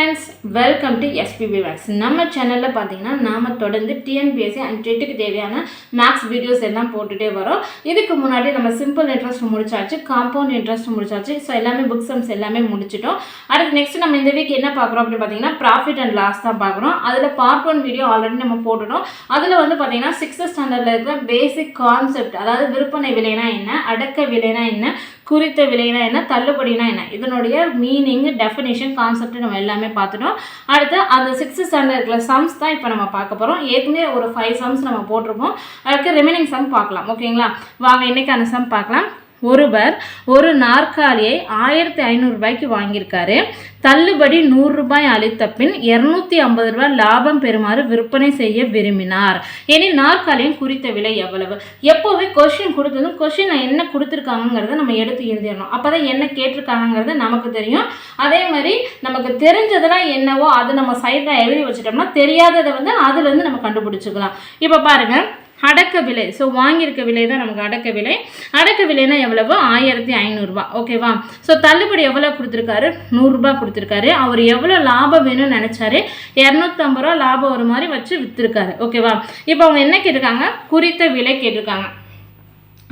Friends welcome to SPP Max நம்ம சேனலில் பார்த்தீங்கன்னா நாம் தொடர்ந்து டிஎன்பிஎஸ்சி அண்ட் டெட்டுக்கு தேவையான மேக்ஸ் வீடியோஸ் எல்லாம் போட்டுகிட்டே வரோம். இதுக்கு முன்னாடி நம்ம சிம்பிள் இன்ட்ரெஸ்ட் முடிச்சாச்சு காம்பவுண்ட் இன்ட்ரெஸ்ட் முடிச்சாச்சு. ஸோ எல்லாமே புக் சம்ஸ் எல்லாமே முடிச்சிட்டோம். அடுத்து நெக்ஸ்ட் நம்ம இந்த வீக் என்ன பார்க்குறோம் அப்படின்னு பார்த்தீங்கன்னா ப்ராஃபிட் அண்ட் லாஸ் தான் பார்க்குறோம். அதில் பார்ட் ஒன் வீடியோ ஆல்ரெடி நம்ம போட்டுட்டோம். அதில் வந்து பார்த்தீங்கன்னா சிக்ஸ்த் ஸ்டாண்டர்டில் இருக்கிற பேசிக் கான்செப்ட் அதாவது விற்பனை விலைனா என்ன அடக்க விலைனா என்ன குறித்த விலைனா என்ன தள்ளுபடினா என்ன? இதனுடைய மீனிங் டெஃபினேஷன் கான்செப்ட் நம்ம எல்லாமே பார்த்துட்டோம். அடுத்து அந்த சிக்ஸ்த் ஸ்டாண்டர்ட் இருக்கிற சம்ஸ் தான் இப்போ நம்ம பார்க்க போகிறோம் ஏற்கனவே ஒரு ஃபைவ் சம்ஸ் நம்ம போட்டிருப்போம். அதுக்கு ரிமைனிங் சம் பார்க்கலாம். ஓகேங்களா? வாங்க இன்னைக்கான சம் பார்க்கலாம். ஒருவர் ஒரு நாற்காலியை ஆயிரத்தி ஐநூறுரூபாய்க்கு வாங்கியிருக்காரு. தள்ளுபடி நூறுரூபாய் அளித்த பின் இரநூத்தி ஐம்பது ரூபாய் லாபம் பெறுமாறு விற்பனை செய்ய விரும்பினார். எனில் நாற்காலியின் குறித்த விலை எவ்வளவு? எப்போவே கொஷின் கொடுத்ததும் கொஷின் என்ன கொடுத்துருக்காங்கங்கிறத நம்ம எடுத்து எழுதிடணும். அப்போ தான் என்ன கேட்டிருக்காங்கங்கிறது நமக்கு தெரியும். அதே மாதிரி நமக்கு தெரிஞ்சதெல்லாம் என்னவோ அது நம்ம சைடில் எழுதி வச்சிட்டோம்னா தெரியாததை வந்து அதுலேருந்து நம்ம கண்டுபிடிச்சிக்கலாம். இப்போ பாருங்கள் அடக்க விலை. ஸோ வாங்கியிருக்க விலை தான் நமக்கு அடக்க விலை. அடக்க விலைனா எவ்வளவு? ஆயிரத்தி ஐநூறுரூவா ஓகேவா ஸோ தள்ளுபடி எவ்வளோ கொடுத்துருக்காரு? நூறுரூபா கொடுத்துருக்காரு. அவர் எவ்வளோ லாபம் வேணும்னு நினச்சாரு? இரநூத்தம்பது ரூபா லாபம் ஒரு மாதிரி வச்சு விற்றுருக்காரு ஓகேவா இப்போ அவங்க என்ன கேட்டிருக்காங்க? குறித்த விலை கேட்டிருக்காங்க.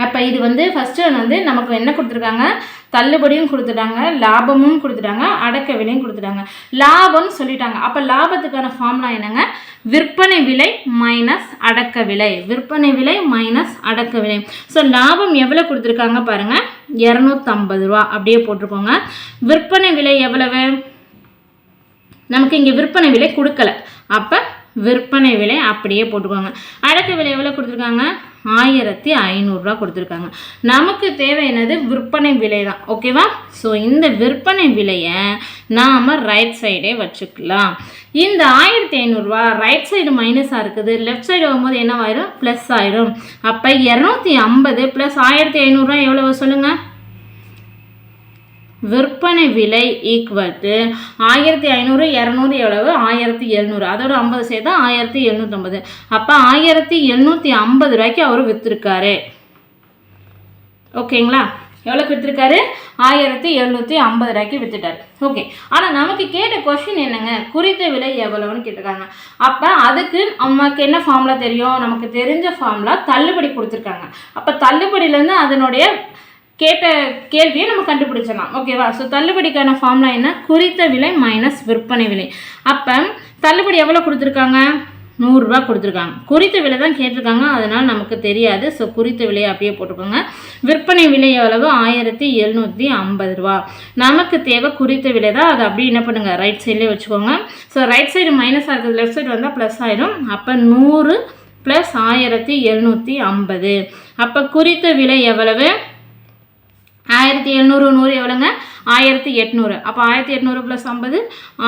அப்போ இது வந்து ஃபஸ்ட்டு வந்து நமக்கு என்ன கொடுத்துருக்காங்க? தள்ளுபடியும் கொடுத்துட்டாங்க லாபமும் கொடுத்துட்டாங்க அடக்க விலையும் கொடுத்துட்டாங்க. லாபம்னு சொல்லிட்டாங்க. அப்போ லாபத்துக்கான ஃபார்ம்லாம் என்னங்க? விற்பனை விலை மைனஸ் அடக்க விலை. விற்பனை விலை மைனஸ் அடக்க விலை. ஸோ லாபம் எவ்வளோ கொடுத்துருக்காங்க பாருங்கள் இரநூத்தம்பது ரூபா. அப்படியே போட்டிருக்கோங்க. விற்பனை விலை எவ்வளவு? நமக்கு இங்கே விற்பனை விலை கொடுக்கல. அப்போ விற்பனை விலை அப்படியே போட்டுக்கோங்க அடக்க விலை எவ்வளோ கொடுத்துருக்காங்க? ஆயிரத்தி ஐநூறுரூவா கொடுத்துருக்காங்க. நமக்கு தேவை என்னது? விற்பனை விலை தான் ஓகேவா ஸோ இந்த விற்பனை விலையை நாம் ரைட் சைடே வச்சுக்கலாம். இந்த ஆயிரத்தி ஐநூறுரூவா ரைட் சைடு மைனஸாக இருக்குது. லெஃப்ட் சைடு வரும்போது என்னவாயிரும்? ப்ளஸ் ஆயிரும். அப்போ இரநூத்தி ஐம்பது ப்ளஸ் ஆயிரத்தி ஐநூறுரூவா எவ்வளவு சொல்லுங்கள் விற்பனை விலை ஈக்குவல் டு ஆயிரத்தி ஐநூறு இரநூறு எவ்வளவு? ஆயிரத்தி எழுநூறு. அதோட ஐம்பது சேர்த்தா ஆயிரத்தி எழுநூற்றம்பது அப்போ ஆயிரத்தி எழுநூற்றி ஐம்பது ரூபாய்க்கு அவர் விற்றுருக்காரு ஓகேங்களா எவ்வளோக்கு விற்றுருக்காரு ஆயிரத்தி எழுநூற்றி ஐம்பது ரூபாய்க்கு விற்றுட்டார் ஓகே ஆனால் நமக்கு கேட்ட கொஷின் என்னங்க? குறித்த விலை எவ்வளோன்னு கேட்டிருக்காங்க. அப்போ அதுக்கு நமக்கு என்ன ஃபார்முலா தெரியும்? நமக்கு தெரிஞ்ச ஃபார்முலா தள்ளுபடி கொடுத்துருக்காங்க. அப்போ தள்ளுபடியிலேருந்து அதனுடைய கேட்ட கேள்வியை நம்ம கண்டுபிடிச்சிடலாம். ஓகேவா ஸோ தள்ளுபடிக்கான ஃபார்ம்லாம் என்ன? குறித்த விலை மைனஸ் விற்பனை விலை. அப்போ தள்ளுபடி எவ்வளோ கொடுத்துருக்காங்க? நூறுரூவா கொடுத்துருக்காங்க. குறித்த விலை தான் கேட்டிருக்காங்க. அதனால் நமக்கு தெரியாது. ஸோ குறித்த விலையை அப்படியே போட்டுக்கோங்க. விற்பனை விலை எவ்வளவு? ஆயிரத்தி எழுநூற்றி ஐம்பது ரூபா. நமக்கு தேவை குறித்த விலை தான். அதை அப்படியே என்ன பண்ணுங்கள் ரைட் சைட்லேயே வச்சுக்கோங்க. ஸோ ரைட் சைடு மைனஸ் ஆகுது லெஃப்ட் சைடு வந்தால் ப்ளஸ் ஆயிடும் அப்போ நூறு ப்ளஸ் ஆயிரத்தி எழுநூற்றி ஐம்பது. அப்போ குறித்த விலை எவ்வளவு? ஆயிரத்தி எழுநூறு நூறு எவ்வளோங்க? ஆயிரத்தி எட்நூறு. அப்போ ஆயிரத்தி எட்நூறு ப்ளஸ் ஐம்பது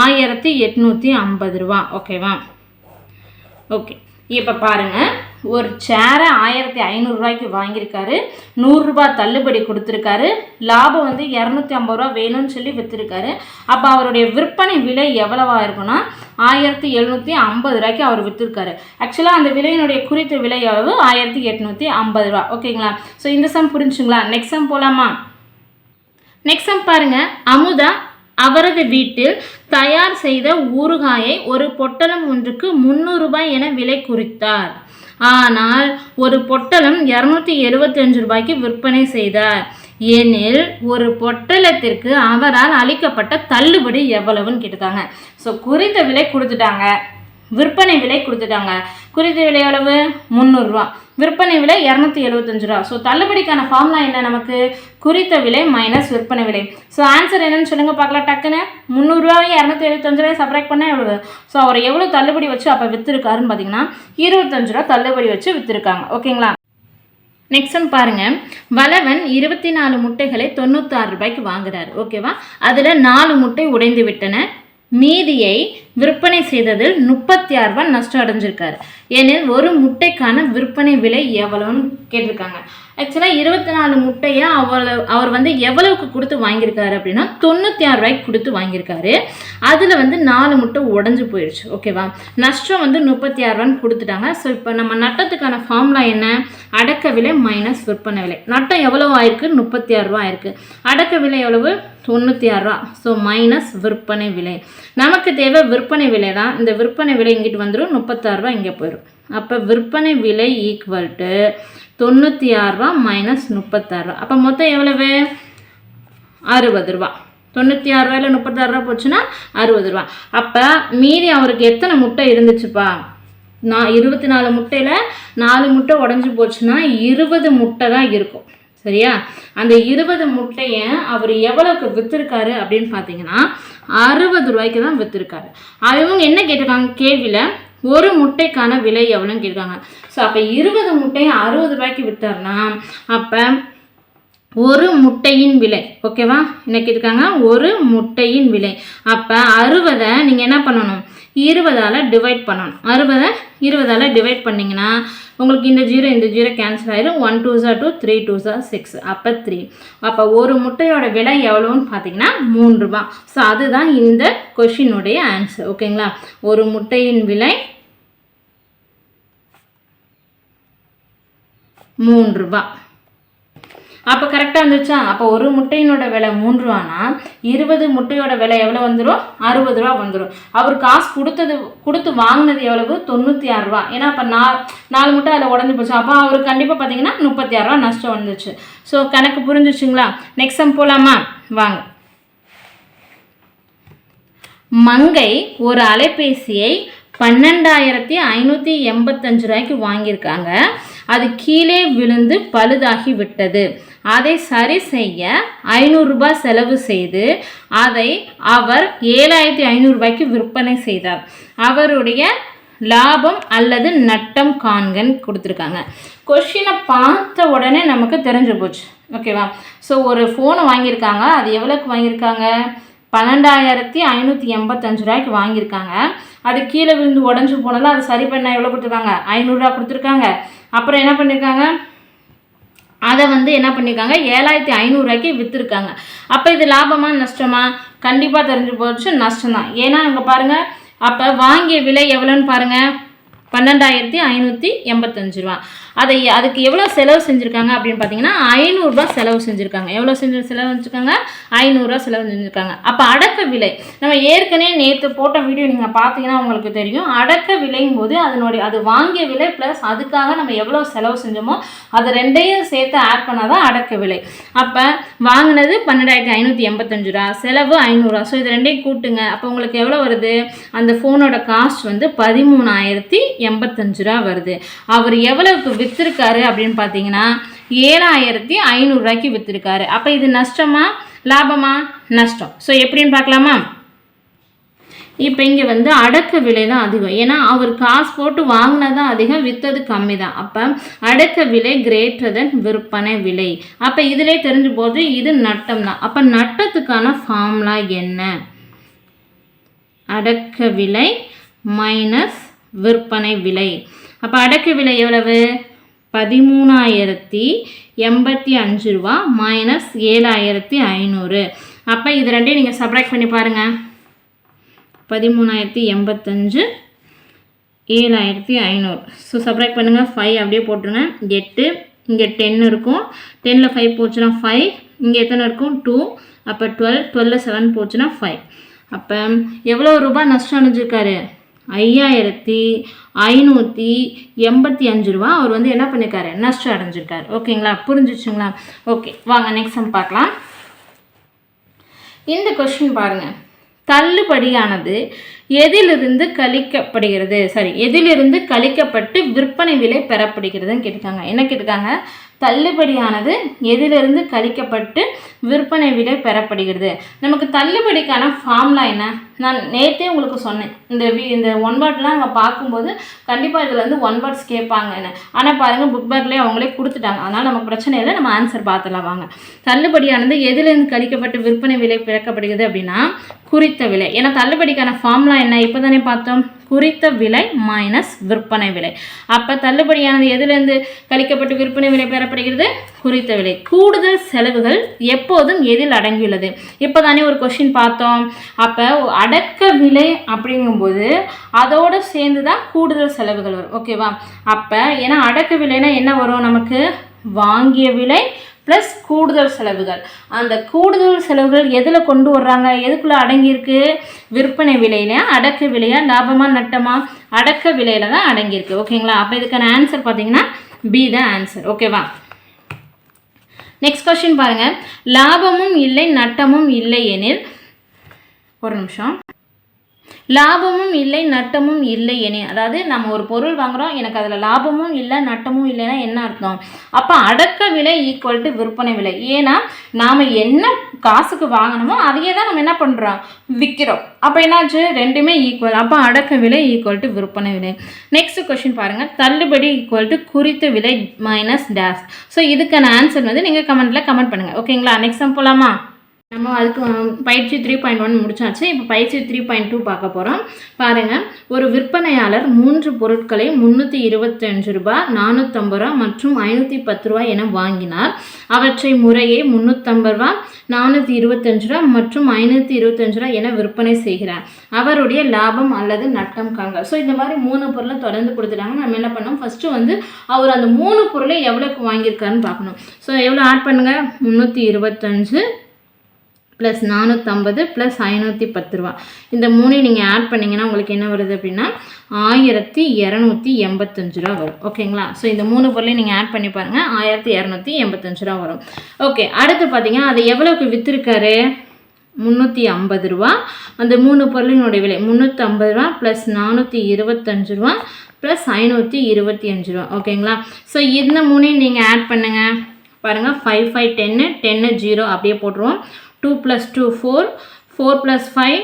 ஆயிரத்தி எட்நூற்றி ஐம்பது ரூபா. ஓகேவா? ஓகே. இப்போ பாருங்கள் ஒரு சேரை ஆயிரத்தி ஐநூறுரூவாய்க்கு வாங்கியிருக்காரு. நூறுரூபா தள்ளுபடி கொடுத்துருக்காரு. லாபம் வந்து இரநூத்தி ஐம்பது ரூபா வேணும்னு சொல்லி விற்றுருக்காரு அப்போ அவருடைய விற்பனை விலை எவ்வளவா இருக்குன்னா ஆயிரத்தி எழுநூற்றி ஐம்பது ரூபாய்க்கு அவர் விற்றுருக்காரு ஆக்சுவலாக அந்த விலையினுடைய குறித்த விலை எவ்வளவு? ஆயிரத்தி எட்நூற்றி ஐம்பது ரூபா. ஓகேங்களா? ஸோ இந்த சம் புரிஞ்சுங்களா? நெக்ஸ்ட் சம் போகலாமா நெக்ஸ்ட் சம் பாருங்கள் அமுதா அவரது வீட்டில் தயார் செய்த ஊறுகாயை ஒரு பொட்டலம் ஒன்றுக்கு முந்நூறு ரூபாய் என விலை குறித்தார். ஆனால் ஒரு பொட்டலம் இரநூத்தி எழுபத்தஞ்சு ரூபாய்க்கு விற்பனை செய்தார். எனில் ஒரு பொட்டலத்திற்கு அவரால் அளிக்கப்பட்ட தள்ளுபடி எவ்வளவுன்னு கேட்டுட்டாங்க ஸோ குறித்த விலை கொடுத்துட்டாங்க. விற்பனை விலை கொடுத்துட்டாங்க. குறித்த விலை எவ்வளவு? முந்நூறுரூவா விற்பனை விலை இரநூத்தி எழுபத்தஞ்சு ரூபா. ஸோ தள்ளுபடிக்கான ஃபார்ம்லாம் என்ன நமக்கு? குறித்த விலை மைனஸ் விற்பனை விலை. ஸோ ஆன்சர் என்னன்னு சொல்லுங்கள் பார்க்கலாம். டக்குன்னு முந்நூறுரூவாயும் இரநூத்தி எழுபத்தஞ்சு ரூபாய் சப்ரேட் பண்ணால் எவ்வளவு? ஸோ அவர் எவ்வளோ தள்ளுபடி வச்சு அப்போ விற்றுருக்காருன்னு பார்த்தீங்கன்னா இருபத்தஞ்சு ரூபா தள்ளுபடி வச்சு விற்றுருக்காங்க ஓகேங்களா? நெக்ஸ்ட் ஒன் பாருங்க. வளவன் இருபத்தி நாலு முட்டைகளை தொண்ணூத்தாறு ரூபாய்க்கு வாங்குறாரு. ஓகேவா? அதில் நாலு முட்டை உடைந்து விட்டன. மீதியை விற்பனை செய்ததில் முப்பத்தி ஆறு ரூபாய் நஷ்டம் அடைஞ்சிருக்காரு. ஏனெனில் ஒரு முட்டைக்கான விற்பனை விலை எவ்வளோன்னு கேட்டிருக்காங்க. ஆக்சுவலாக இருபத்தி நாலு முட்டையை அவர் அவர் வந்து எவ்வளவுக்கு கொடுத்து வாங்கியிருக்காரு அப்படின்னா தொண்ணூற்றி ஆறு ரூபாய்க்கு கொடுத்து வாங்கியிருக்காரு. அதில் வந்து நாலு முட்டை உடஞ்சி போயிடுச்சு ஓகேவா நஷ்டம் வந்து முப்பத்தி ஆறு ரூபான்னு கொடுத்துட்டாங்க. ஸோ இப்போ நம்ம நட்டத்துக்கான ஃபார்முலா என்ன? அடக்க விலை மைனஸ் விற்பனை விலை. நட்டம் எவ்வளோ ஆயிருக்கு? முப்பத்தி ஆறு ரூபா ஆயிருக்கு. அடக்க விலை எவ்வளவு? தொண்ணூற்றி ஆறு ரூபா ஸோ மைனஸ் விற்பனை விலை. நமக்கு தேவை விற்பனை விலை தான். இந்த விற்பனை விலை இங்கிட்டு வந்துடும் முப்பத்தாறு ரூபா இங்கே போயிடும் அப்போ விற்பனை விலை ஈக்குவல் டு தொண்ணூற்றி ஆறு ரூபா மைனஸ் முப்பத்தாறு ரூபா அப்போ மொத்தம் எவ்வளவு? அறுபது ரூபா தொண்ணூற்றி ஆறு ரூபாயில் முப்பத்தாறு ரூபா போச்சுன்னா அறுபது ரூபா அப்போ மீதி அவருக்கு எத்தனை முட்டை இருந்துச்சுப்பா? நான் இருபத்தி நாலு முட்டையில் நாலு முட்டை உடஞ்சி போச்சுன்னா இருபது முட்டை தான் இருக்கும். சரியா? அந்த இருபது முட்டையை அவர் எவ்வளோக்கு விற்றுருக்காரு அப்படின்னு பார்த்தீங்கன்னா அறுபது ரூபாய்க்கு தான் விற்றுருக்காரு அவங்க என்ன கேட்டிருக்காங்க? கேள்வியில் ஒரு முட்டைக்கான விலை எவ்வளோன்னு கேட்டிருக்காங்க. ஸோ அப்போ இருபது முட்டையை அறுபது ரூபாய்க்கு விற்றாருன்னா அப்போ ஒரு முட்டையின் விலை ஓகேவா என்ன கேட்டிருக்காங்க? ஒரு முட்டையின் விலை. அப்போ அறுபதை நீங்கள் என்ன பண்ணணும்? இருபதால் டிவைட் பண்ணணும். அறுபதை இருபதால் டிவைட் பண்ணிங்கன்னா உங்களுக்கு இந்த ஜீரோ இந்த ஜீரோ கேன்சல் ஆயிடும் ஒன் டூ ஜா டூ த்ரீ டூ ஜா சிக்ஸ் அப்போ த்ரீ அப்போ ஒரு முட்டையோட விலை எவ்வளோன்னு பார்த்தீங்கன்னா மூணு ரூபாய். ஸோ அதுதான் இந்த கொஷினுடைய ஆன்சர் ஓகேங்களா ஒரு முட்டையின் விலை மூன்று ரூபாய். அப்போ கரெக்டாக வந்துச்சா அப்போ ஒரு முட்டையினோட விலை மூன்று ரூபானா இருபது முட்டையோட விலை எவ்வளோ வந்துடும் அறுபது ரூபா வந்துடும் அவர் காசு கொடுத்தது கொடுத்து வாங்கினது எவ்வளவு? தொண்ணூற்றி ஆறு ரூபா. ஏன்னா அப்போ நா நாலு முட்டை அதில் உடஞ்சி போச்சு. அப்போ அவருக்கு கண்டிப்பாக பார்த்தீங்கன்னா முப்பத்தி ஆறு ரூபா நஷ்டம் வந்துச்சு. ஸோ கணக்கு புரிஞ்சிச்சுங்களா? நெக்ஸ்ட் சம் போகலாமா வாங்க. மங்கை ஒரு அலைபேசியை பன்னெண்டாயிரத்தி ஐநூற்றி எண்பத்தஞ்சு ரூபாய்க்கு வாங்கியிருக்காங்க. அது கீழே விழுந்து பழுதாகி விட்டது. அதை சரி செய்ய ஐநூறுரூபா செலவு செய்து அதை அவர் ஏழாயிரத்தி ஐநூறுரூபாய்க்கு விற்பனை செய்தார். அவருடைய லாபம் அல்லது நட்டம் காண்கன்னு கொடுத்துருக்காங்க. கொஷினை பார்த்த உடனே நமக்கு தெரிஞ்சு போச்சு. ஓகேவா ஸோ ஒரு ஃபோனை வாங்கியிருக்காங்க. அது எவ்வளோக்கு வாங்கியிருக்காங்க? பன்னெண்டாயிரத்தி ஐநூற்றி எண்பத்தஞ்சு ரூபாய்க்கு வாங்கியிருக்காங்க. அது கீழே விழுந்து உடஞ்சி போனதில் அது சரி பண்ண எவ்வளோ கொடுத்துருக்காங்க? ஐநூறுரூவா கொடுத்துருக்காங்க. அப்புறம் என்ன பண்ணியிருக்காங்க அதை வந்து என்ன பண்ணியிருக்காங்க ஏழாயிரத்தி ஐநூறுரூவாய்க்கு விற்றுருக்காங்க அப்போ இது லாபமாக நஷ்டமா? கண்டிப்பாக தெரிஞ்சு போச்சு நஷ்டம் தான் ஏன்னா அங்கே பாருங்கள் அப்போ வாங்கிய விலை எவ்வளோன்னு பாருங்கள் பன்னெண்டாயிரத்தி ஐநூற்றி எண்பத்தஞ்சு ரூபா. அதை அதுக்கு எவ்வளோ செலவு செஞ்சுருக்காங்க அப்படின்னு பார்த்தீங்கன்னா ஐநூறுரூவா செலவு செஞ்சுருக்காங்க. எவ்வளோ செஞ்சு செலவு செஞ்சுருக்காங்க? ஐநூறுரூவா செலவு செஞ்சுருக்காங்க. அப்போ அடக்க விலை. நம்ம ஏற்கனவே நேற்று போட்ட வீடியோ நீங்கள் பார்த்தீங்கன்னா உங்களுக்கு தெரியும். அடக்க விலையும் போது அதனுடைய அது வாங்கிய விலை ப்ளஸ் அதுக்காக நம்ம எவ்வளோ செலவு செஞ்சோமோ அது ரெண்டையும் சேர்த்து ஆட் பண்ணால் தான் அடக்க விலை. அப்போ வாங்கினது பன்னெண்டாயிரத்தி ஐநூற்றி எண்பத்தஞ்சு ரூபா. செலவு ஐநூறுரூவா ஸோ இது ரெண்டையும் கூட்டுங்க. அப்போ உங்களுக்கு எவ்வளோ வருது? அந்த ஃபோனோட காஸ்ட் வந்து பதிமூணாயிரத்தி எண்பத்தஞ்சு ரூபா வருது. அவர் எவ்வளவுக்கு விற்றுருக்காரு அப்படின்னு பார்த்தீங்கன்னா ஏழாயிரத்தி ஐநூறுரூவாய்க்கு விற்றுருக்காரு அப்போ இது நஷ்டமா? லாபமா? நஷ்டம். ஸோ எப்படின்னு பார்க்கலாமா? இப்போ இங்கே வந்து அடக்க விலை தான் அதிகம். ஏன்னா அவர் காசு போட்டு வாங்கினது தான் அதிகம் விற்றது கம்மி தான் அப்போ அடக்க விலை கிரேட்டர் தென் விற்பனை விலை. அப்போ இதிலே தெரிஞ்சு போது இது நட்டம் தான். அப்போ நட்டத்துக்கான ஃபார்ம்லா என்ன? அடக்க விலை மைனஸ் விற்பனை விலை. அப்போ அடக்க விலை எவ்வளவு? பதிமூணாயிரத்தி எண்பத்தி அஞ்சு ரூபா மைனஸ் ஏழாயிரத்தி ஐநூறு. அப்போ இது ரெண்டையும் நீங்கள் சப்ராக்ட் பண்ணி பாருங்கள் பதிமூணாயிரத்தி எண்பத்தஞ்சு ஏழாயிரத்தி ஐநூறு. ஸோ சப்ராக்ட் பண்ணுங்கள் ஃபைவ் அப்படியே போட்டுருங்க. எட்டு இங்கே டென் இருக்கும். டெனில் ஃபைவ் போச்சுன்னா ஃபைவ் இங்கே எத்தனை இருக்கும்? டூ அப்போ டுவெல் டுவெல்லில் செவன் போச்சுன்னா ஃபைவ் அப்போ எவ்வளோ ரூபாய் நஷ்டம் அடைஞ்சிருக்காரு? ஐயாயிரத்தி ஐநூற்றி எண்பத்தி அஞ்சு ரூபா. அவர் வந்து என்ன பண்ணியிருக்காரு நஷ்டம் அடைஞ்சிருக்காரு. ஓகேங்களா? புரிஞ்சிச்சுங்களா? ஓகே வாங்க நெக்ஸ்ட் சம் பார்க்கலாம். இந்த கொஸ்டின் பாருங்கள் தள்ளுபடியானது எதிலிருந்து கழிக்கப்படுகிறது? சரி எதிலிருந்து கழிக்கப்பட்டு விற்பனை விலை பெறப்படுகிறதுன்னு கேட்டிருக்காங்க. என்ன கேட்டிருக்காங்க? தள்ளுபடியானது எதிலிருந்து கழிக்கப்பட்டு விற்பனை விலை பெறப்படுகிறது. நமக்கு தள்ளுபடிக்கான ஃபார்ம்லாம் என்ன? நான் நேற்றே உங்களுக்கு சொன்னேன். இந்த வி இந்த ஒன் வேர்ட்லாம் நம்ம பார்க்கும்போது கண்டிப்பாக இதில் வந்து ஒன் வேர்ட்ஸ் கேட்பாங்கன்னு ஆனால் பாருங்கள் புக் பேக்லேயே அவங்களே கொடுத்துட்டாங்க. அதனால் நமக்கு பிரச்சனை இல்லை. நம்ம ஆன்சர் பார்த்துலாம் வாங்க. தள்ளுபடியானது எதிலிருந்து கழிக்கப்பட்டு விற்பனை விலை பிறக்கப்படுகிறது அப்படின்னா குறித்த விலை. ஏன்னா தள்ளுபடிக்கான ஃபார்ம்லா என்ன? இப்போ தானே பார்த்தோம். குறித்த விலை மைனஸ் விற்பனை விலை. அப்போ தள்ளுபடியானது எதுலேருந்து கழிக்கப்பட்டு விற்பனை விலை பெறப்படுகிறது? குறித்த விலை. கூடுதல் செலவுகள் எப்போதும் எதில் அடங்கியுள்ளது? இப்போ தானே ஒரு கொஷின் பார்த்தோம். அப்போ அடக்க விலை அப்படிங்கும்போது அதோடு சேர்ந்து தான் கூடுதல் செலவுகள் வரும். ஓகேவா அப்போ ஏன்னா அடக்க விலைனா என்ன வரும் நமக்கு? வாங்கிய விலை ப்ளஸ் கூடுதல் செலவுகள். அந்த கூடுதல் செலவுகள் எதில் கொண்டு வர்றாங்க? எதுக்குள்ளே அடங்கியிருக்கு? விற்பனை விலையிலையா அடக்க விலையா லாபமாக நட்டமா? அடக்க விலையில தான் அடங்கியிருக்கு. ஓகேங்களா அப்போ இதுக்கான ஆன்சர் பார்த்தீங்கன்னா பி தான் ஆன்சர் ஓகேவா நெக்ஸ்ட் கொஸ்டின் பாருங்கள் லாபமும் இல்லை நட்டமும் இல்லை எனில் ஒரு நிமிஷம். லாபமும் இல்லை நட்டமும் இல்லை என. அதாவது நம்ம ஒரு பொருள் வாங்குகிறோம் எனக்கு அதில் லாபமும் இல்லை நட்டமும் இல்லைன்னா என்ன அர்த்தம்? அப்போ அடக்க விலை ஈக்குவல் டு விற்பனை விலை. ஏன்னா நாம் என்ன காசுக்கு வாங்கினோமோ அதையே தான் நம்ம என்ன பண்ணுறோம் விற்கிறோம் அப்போ என்னாச்சு? ரெண்டுமே ஈக்குவல் அப்போ அடக்க விலை ஈக்குவல் டு விற்பனை விலை. நெக்ஸ்ட் கொஷின் பாருங்கள் தள்ளுபடி ஈக்குவல் டு குறித்த விலை மைனஸ் டேஸ் ஸோ இதுக்கான ஆன்சர் வந்து நீங்கள் கமெண்ட்டில் கமெண்ட் பண்ணுங்கள் ஓகேங்களா நெக்ஸ்ட் போகலாமா நம்ம அதுக்கு பயிற்சி த்ரீ பாயிண்ட் ஒன் முடிச்சாச்சு. இப்போ பயிற்சி த்ரீ பாயிண்ட் டூ பார்க்க போகிறோம் பாருங்கள் ஒரு விற்பனையாளர் மூன்று பொருட்களை முந்நூற்றி இருபத்தஞ்சு ரூபாய் நானூற்றம்பது ரூபா மற்றும் ஐநூற்றி பத்து ரூபா என வாங்கினார். அவற்றை முறையே முந்நூற்றம்பது ரூபா நானூற்றி இருபத்தஞ்சு ரூபா மற்றும் ஐநூற்றி இருபத்தஞ்சு ரூபா என விற்பனை செய்கிறார். அவருடைய லாபம் அல்லது நட்டம் காங்க ஸோ இந்த மாதிரி மூணு பொருளை தொடர்ந்து கொடுத்துட்டாங்க. நம்ம என்ன பண்ணோம்? ஃபஸ்ட்டு வந்து அவர் அந்த மூணு பொருளை எவ்வளோக்கு வாங்கியிருக்காருன்னு பார்க்கணும். ஸோ எவ்வளோ ஆட் பண்ணுங்கள் முந்நூற்றி இருபத்தஞ்சு ப்ளஸ் நானூற்றம்பது ப்ளஸ் ஐநூற்றி பத்து ரூபா. இந்த மூணையும் நீங்கள் ஆட் பண்ணிங்கன்னா உங்களுக்கு என்ன வருது அப்படின்னா ஆயிரத்தி இரநூத்தி எண்பத்தஞ்சு ரூபா வரும். ஓகேங்களா ஸோ இந்த மூணு பொருளையும் நீங்கள் ஆட் பண்ணி பாருங்கள் ஆயிரத்தி இரநூத்தி எண்பத்தஞ்சு ரூபா வரும். ஓகே அடுத்து பார்த்தீங்கன்னா அதை எவ்வளோக்கு விற்றுருக்காரு முந்நூற்றி ஐம்பது ரூபா. அந்த மூணு பொருளினுடைய விலை முந்நூற்றி ஐம்பது ரூபா ப்ளஸ் நானூற்றி இருபத்தஞ்சு ரூபா ப்ளஸ் ஐநூற்றி இருபத்தி அஞ்சு ரூபா. ஓகேங்களா ஸோ இந்த மூணையும் நீங்கள் ஆட் பண்ணுங்கள் பாருங்கள் five five ten ten zero அப்படியே போட்டுருவோம். Two plus two four four plus five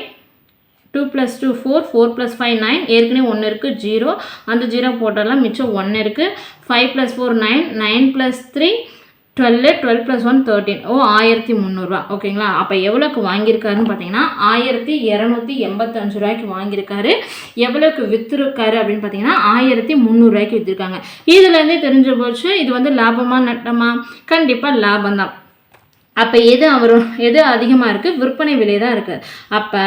two plus two four four plus five nine ஏற்கனவே ஒன்று இருக்குது ஜீரோ அந்த ஜீரோ போட்டாலாம் மிச்சம் ஒன்று இருக்குது five plus four nine nine plus three twelve twelve plus one thirteen ஓ ஆயிரத்தி முந்நூறுரூவா ஓகேங்களா? அப்போ எவ்வளோக்கு வாங்கியிருக்காருன்னு பார்த்தீங்கன்னா ஆயிரத்தி இரநூத்தி எண்பத்தஞ்சு ரூபாய்க்கு வாங்கியிருக்காரு. எவ்வளோக்கு விற்றுருக்காரு அப்படின்னு பார்த்தீங்கன்னா ஆயிரத்தி முந்நூறுரூவாய்க்கு விற்றுருக்காங்க இதுலேருந்தே தெரிஞ்ச போச்சு. இது வந்து லாபமாக நட்டமா? கண்டிப்பாக லாபம் தான் அப்போ எது அவர் எது அதிகமாக இருக்குது விற்பனை விலை தான் இருக்குது அப்போ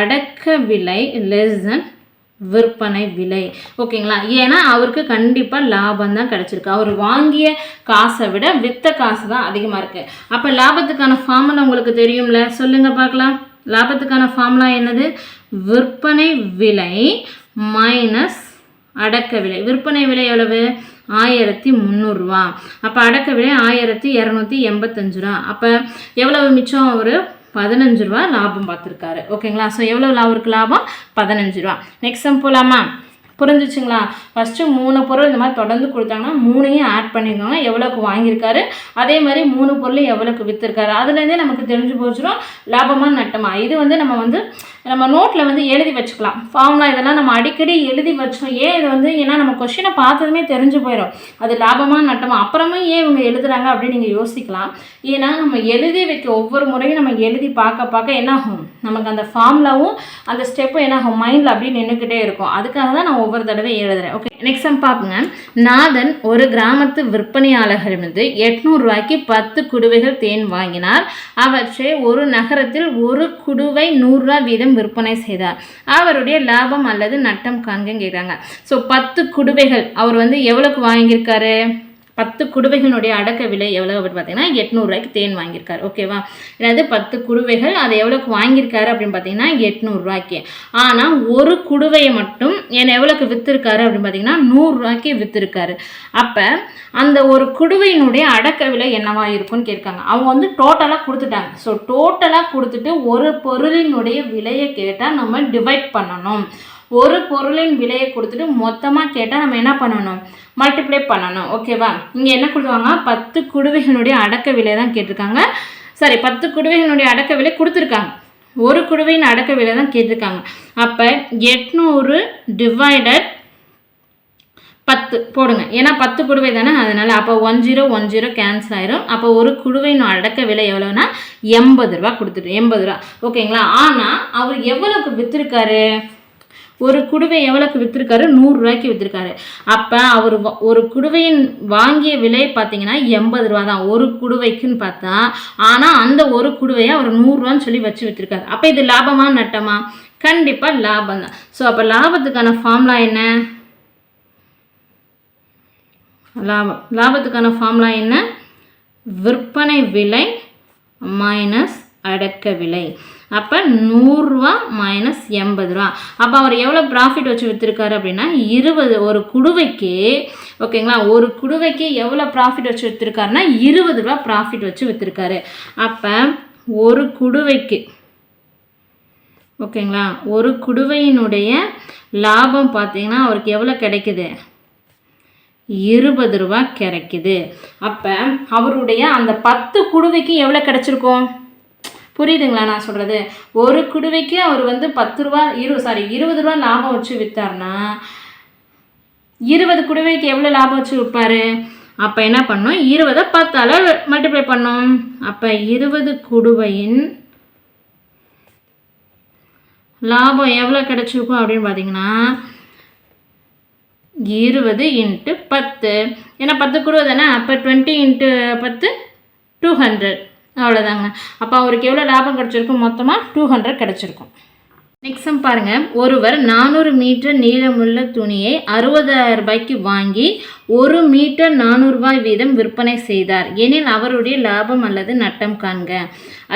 அடக்க விலை லெஸ் தென் விற்பனை விலை. ஓகேங்களா? ஏன்னா அவருக்கு கண்டிப்பாக லாபம் தான் கிடச்சிருக்கு. அவர் வாங்கிய காசை விட விற்ற காசு தான் அதிகமாக இருக்குது அப்போ லாபத்துக்கான ஃபார்முலா உங்களுக்கு தெரியும்ல? சொல்லுங்கள் பார்க்கலாம். லாபத்துக்கான ஃபார்முலா என்னது? விற்பனை விலை மைனஸ் அடக்க விலை. விற்பனை விலை எவ்வளவு? ஆயிரத்தி முந்நூறுரூவா அப்போ அடக்க விலை ஆயிரத்தி இரநூத்தி எண்பத்தஞ்சு ரூபா அப்போ எவ்வளவு மிச்சம்? ஒரு பதினஞ்சு ரூபா லாபம் பார்த்துருக்காரு. ஓகேங்களா? ஸோ எவ்வளோ லாபம் லாபம்? பதினஞ்சு ரூபா நெக்ஸ்ட் சம் போகலாமா புரிஞ்சிச்சுங்களா? ஃபஸ்ட்டு மூணு பொருள் இந்த மாதிரி தொடர்ந்து கொடுத்தாங்கன்னா மூணையும் ஆட் பண்ணிக்கோங்க. எவ்வளோக்கு வாங்கியிருக்காரு? அதே மாதிரி மூணு பொருள் எவ்வளோக்கு விற்றுருக்காரு அதுலேருந்தே நமக்கு தெரிஞ்சு போச்சுரும் லாபமாக நட்டமாக இது வந்து நம்ம வந்து நம்ம நோட்டில் வந்து எழுதி வச்சுக்கலாம். ஃபார்முலா இதெல்லாம் நம்ம அடிக்கடி எழுதி வச்சோம். ஏன் இது வந்து ஏன்னா நம்ம கொஷினை பார்த்ததுமே தெரிஞ்சு போயிடும் அது லாபமாக நட்டமா? அப்புறமே ஏன் இவங்க எழுதுறாங்க அப்படின்னு நீங்கள் யோசிக்கலாம். ஏன்னா நம்ம எழுதி வைக்க ஒவ்வொரு முறையும் நம்ம எழுதி பார்க்க பார்க்க என்ன ஆகும் நமக்கு அந்த ஃபார்முலாவும் அந்த ஸ்டெப்பும் என்ன ஆகும் மைண்டில் அப்படியே நின்றுக்கிட்டே இருக்கும். அதுக்காக தான் நான் ஒவ்வொரு தடவை எழுதுறேன். ஓகே நெக்ஸ்ட் சம் பார்ப்போங்க. நாதன் ஒரு கிராமத்து விற்பனையாளர்களிடமிருந்து எட்நூறுரூவாய்க்கு பத்து குடுவைகள் தேன் வாங்கினார். அவற்றை ஒரு நகரத்தில் ஒரு குடுவை நூறுரூவா வீதம் விற்பனை செய்தார். அவருடைய லாபம் அல்லது நட்டம் காண்கன்னு கேட்குறாங்க ஸோ பத்து குடுவைகள் அவர் வந்து எவ்வளோக்கு வாங்கியிருக்காரு? பத்து குடுவைகளுடைய அடக்க விலை எவ்வளோ அப்படின்னு பார்த்தீங்கன்னா எட்நூறுரூவாய்க்கு தேன் வாங்கியிருக்காரு. ஓகேவா என்னது பத்து குடுவைகள் அதை எவ்வளோக்கு வாங்கியிருக்காரு அப்படின்னு பார்த்தீங்கன்னா எட்நூறுரூவாய்க்கு ஆனால் ஒரு குடுவையை மட்டும் என்ன எவ்வளோக்கு விற்றுருக்காரு அப்படின்னு பார்த்தீங்கன்னா நூறுரூவாய்க்கு விற்றுருக்காரு அப்போ அந்த ஒரு குடுவையினுடைய அடக்க விலை என்னவா இருக்கும்னு கேட்காங்க. அவங்க வந்து டோட்டலாக கொடுத்துட்டாங்க. ஸோ டோட்டலாக கொடுத்துட்டு ஒரு பொருளினுடைய விலையை கேட்டால் நம்ம டிவைட் பண்ணணும். ஒரு பொருளின் விலையை கொடுத்துட்டு மொத்தமாக கேட்டால் நம்ம என்ன பண்ணணும்? மல்டிப்ளை பண்ணணும். ஓகேவா இங்கே என்ன கொடுத்துவாங்க பத்து குடுவைகளுடைய அடக்க விலை தான் கேட்டிருக்காங்க. சாரி பத்து குடுவைகளுடைய அடக்க விலை கொடுத்துருக்காங்க. ஒரு குடுவையின் அடக்க விலை தான் கேட்டிருக்காங்க. அப்போ எட்நூறு டிவைடட் பத்து போடுங்க. ஏன்னா பத்து குடுவை தானே? அதனால் அப்போ one zero one zero cancel ஆயிரும். அப்போ ஒரு குடுவையின் அடக்க விலை எவ்வளோன்னா எண்பது ரூபா கொடுத்துட்டு எண்பது ரூபா. ஓகேங்களா ஆனால் அவர் எவ்வளோக்கு விற்றுருக்காரு ஒரு குடுவை எவ்வளோக்கு விற்றுருக்காரு நூறுரூவாய்க்கு விற்றுருக்காரு அப்போ அவர் ஒரு குடுவையின் வாங்கிய விலை பார்த்தீங்கன்னா எண்பது ரூபா தான். ஒரு குடுவைக்குன்னு பார்த்தா ஆனால் அந்த ஒரு குடுவையை அவர் நூறுரூவான்னு சொல்லி வச்சு விற்றுருக்காரு அப்போ இது லாபமா நட்டமா? கண்டிப்பாக லாபம் தான். ஸோ அப்போ லாபத்துக்கான ஃபார்முலா என்ன? லாபம் லாபத்துக்கான ஃபார்முலா என்ன? விற்பனை விலை மைனஸ் அடக்க விலை அப்போ நூறுரூவா மைனஸ் எண்பது ரூபா. அப்போ அவர் எவ்வளோ ப்ராஃபிட் வச்சு விற்றுருக்காரு அப்படின்னா இருபது ஒரு குடுவைக்கு ஓகேங்களா? ஒரு குடுவைக்கு எவ்வளோ ப்ராஃபிட் வச்சு விற்றுருக்காருன்னா இருபது ரூபா ப்ராஃபிட் வச்சு விற்றுருக்காரு அப்போ ஒரு குடுவைக்கு ஓகேங்களா? ஒரு குடுவையினுடைய லாபம் பார்த்தீங்கன்னா அவருக்கு எவ்வளோ கிடைக்குது? இருபது ரூபா கிடைக்குது. அப்போ அவருடைய அந்த பத்து குடுவைக்கு எவ்வளோ கிடைச்சிருக்கும்? புரியுதுங்களா நான் சொல்கிறது ஒரு குடுவைக்கு அவர் வந்து பத்து ரூபா இரு சாரி இருபது ரூபா லாபம் வச்சு விற்றாருன்னா இருபது குடுவைக்கு எவ்வளோ லாபம் வச்சு விற்பாரு அப்போ என்ன பண்ணோம்? இருபதை பத்தால் மல்டிப்ளை பண்ணோம். அப்போ இருபது குடுவையின் லாபம் எவ்வளோ கிடைச்சிருக்கும் அப்படின்னு பார்த்தீங்கன்னா இருபது இன்ட்டு பத்து. ஏன்னா பத்து குடுவை தானே? அப்போ டுவெண்ட்டி இன்ட்டு பத்து டூ ஹண்ட்ரட் அவ்வளோதாங்க அப்போ அவருக்கு எவ்வளோ லாபம் கிடச்சிருக்கும் மொத்தமாக டூ ஹண்ட்ரட் கிடச்சிருக்கும். நெக்ஸ்ட் பாருங்கள் பாருங்க. ஒருவர் நானூறு மீட்டர் நீளமுள்ள துணியை அறுபதாயிரம் ரூபாய்க்கு வாங்கி ஒரு மீட்டர் நானூறுரூபாய் வீதம் விற்பனை செய்தார். எனில் அவருடைய லாபம் அல்லது நட்டம் காண்க.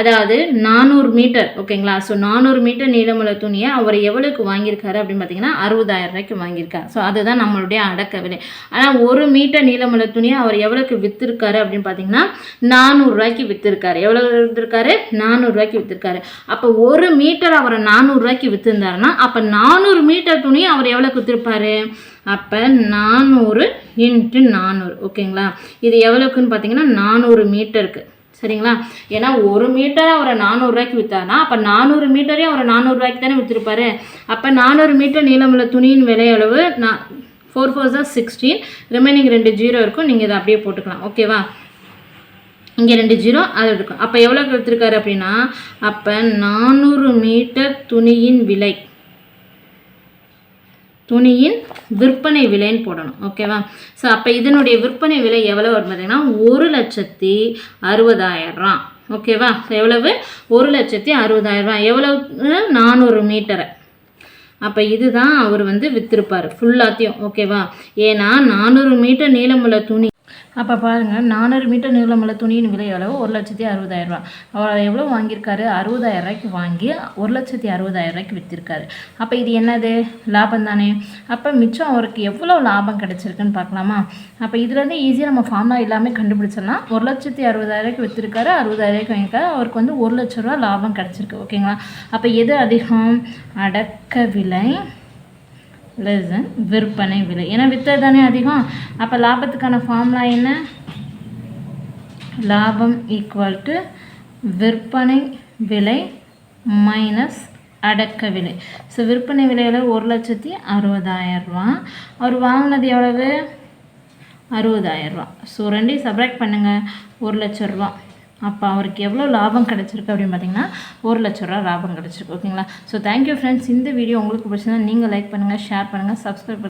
அதாவது நானூறு மீட்டர் ஓகேங்களா? ஸோ நானூறு மீட்டர் நீளமுள்ள துணியை அவர் எவ்வளவுக்கு வாங்கியிருக்காரு அப்படின்னு பார்த்தீங்கன்னா அறுபதாயிரம் ரூபாய்க்கு வாங்கியிருக்காரு. ஸோ அதுதான் நம்மளுடைய அடக்க விலை. ஆனால் ஒரு மீட்டர் நீளமுள்ள துணியை அவர் எவ்வளோக்கு விற்றுருக்காரு அப்படின்னு பார்த்தீங்கன்னா நானூறுரூவாய்க்கு விற்றுருக்காரு எவ்வளோ விற்றுருக்காரு நானூறுரூவாய்க்கு விற்றுருக்காரு அப்போ ஒரு மீட்டர் அவரை நானூறுரூவாய்க்கு விற்றுருந்தாருன்னா அப்போ நானூறு மீட்டர் துணியை அவர் எவ்வளோக்கு விற்றுருப்பாரு அப்போ நானூறு இன்ட்டு நானூறு ஓகேங்களா? இது எவ்வளோக்குன்னு பார்த்தீங்கன்னா நானூறு மீட்டருக்கு. சரிங்களா? ஏன்னா ஒரு மீட்டரை அவரை நானூறுரூவாய்க்கு விற்றானா அப்போ நானூறு மீட்டரையும் அவர் நானூறுரூவாய்க்கு தானே விற்றுருப்பாரு அப்போ நானூறு மீட்டர் நீளமுள்ள துணியின் விலையளவு நான் ஃபோர் ஃபோர் தான் சிக்ஸ்டீன் ரிமைனிங் ரெண்டு ஜீரோ இருக்கும். நீங்கள் இதை அப்படியே போட்டுக்கலாம். ஓகேவா இங்கே ரெண்டு ஜீரோ அது இருக்கும். அப்போ எவ்வளோ எடுத்திருக்காரு அப்படின்னா அப்போ நானூறு மீட்டர் துணியின் விலை. துணியின் விற்பனை விலைன்னு போடணும் ஓகேவா ஸோ அப்போ இதனுடைய விற்பனை விலை எவ்வளோ வரும் பார்த்தீங்கன்னா ஒரு லட்சத்தி அறுபதாயிரம் ஓகேவா ஸோ எவ்வளவு? ஒரு லட்சத்தி அறுபதாயிரரூவா எவ்வளவு நானூறு மீட்டரை. அப்போ இதுதான் அவர் வந்து விற்றுருப்பார் ஃபுல்லாத்தையும் ஓகேவா ஏன்னா நானூறு மீட்டர் நீளமுள்ள துணி அப்போ பாருங்கள் நானூறு மீட்டர் நீளமுள்ள துணியின் விலை எவ்வளவு ஒரு லட்சத்தி அறுபதாயிரரூபா அவர் எவ்வளோ வாங்கியிருக்காரு? அறுபதாயிரரூபாய்க்கு வாங்கி ஒரு லட்சத்தி அறுபதாயிரம் ரூபாய்க்கு அப்போ இது என்னது? லாபம் தானே. அப்போ மிச்சம் அவருக்கு எவ்வளோ லாபம் கிடச்சிருக்குன்னு பார்க்கலாமா? அப்போ இதுலேருந்து ஈஸியாக நம்ம ஃபார்ம்லாம் எல்லாமே கண்டுபிடிச்சிடலாம். ஒரு லட்சத்தி அறுபதாயிரம் விற்றுருக்காரு விற்றிருக்காரு வாங்கியிருக்காரு. அவருக்கு வந்து ஒரு லட்ச ரூபா லாபம் கிடச்சிருக்கு ஓகேங்களா அப்போ எது அதிகம்? அடக்க விலை. லெஸ் தென் விற்பனை விலை. ஏன்னா விற்றது தானே அதிகம்? அப்போ லாபத்துக்கான ஃபார்முலா என்ன? லாபம் ஈக்குவல் டு விற்பனை விலை மைனஸ் அடக்க விலை. ஸோ விற்பனை விலையில் ஒரு லட்சத்தி அறுபதாயிரரூவா அவர் வாங்கினது எவ்வளவு? அறுபதாயிரரூவா ஸோ ரெண்டையும் சப்ராக்ட் பண்ணுங்கள் ஒரு லட்ச ரூபா. அப்போ அவருக்கு எவ்வளோ லாபம் கிடச்சிருக்கு அப்படின்னு பார்த்தீங்கன்னா ஒரு லட்ச ரூபா லாபம் கிடச்சிருக்கு ஓகேங்களா ஸோ தேங்க்யூ ஃப்ரெண்ட்ஸ் இந்த வீடியோ உங்களுக்கு பிடிச்சிருந்தா நீங்கள் லைக் பண்ணுங்கள் ஷேர் பண்ணுங்கள் சப்ஸ்கிரைப்